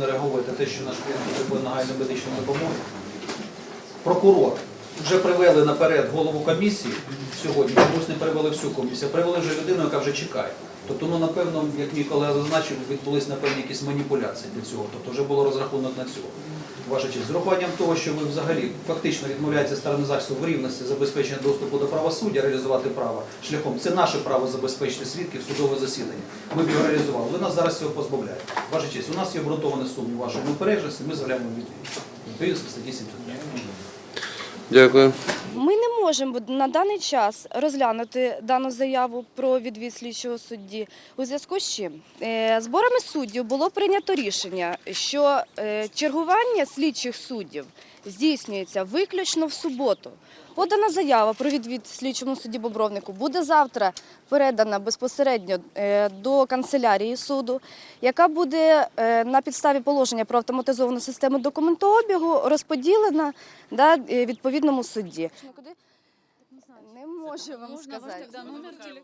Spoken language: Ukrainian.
не реагувати те, що наш клієнт потребує нагальної медичної допомоги. Прокурор вже привели наперед голову комісії сьогодні, чомусь не привели всю комісію, а привели вже людину, яка вже чекає. Тобто, ну напевно, як мій колега зазначив, відбулись напевно якісь маніпуляції для цього. Тобто вже було розрахунок на цього. Ваша честь, з урахуванням того, що ви взагалі фактично відмовляєтеся сторони захисту в рівності забезпечення доступу до правосуддя, реалізувати право шляхом. Це наше право забезпечити свідків судове засідання. Ми б його реалізували. Ви нас зараз цього позбавляєте. Ваша честь, у нас є обґрунтований сумнів вашої неупередженості, ми заявляємо відвід. Відповідно статті 75. Дякую. Можемо на даний час розглянути дану заяву про відвід слідчого судді. У зв'язку з чим Е, зборами суддів було прийнято рішення, що е, чергування слідчих суддів здійснюється виключно в суботу. Подана заява про відвід слідчому судді Бобровнику буде завтра передана безпосередньо е, до канцелярії суду, яка буде на підставі положення про автоматизовану систему документообігу розподілена е, відповідному судді. Не можу вам Можна сказати. ваш да, номер телефону?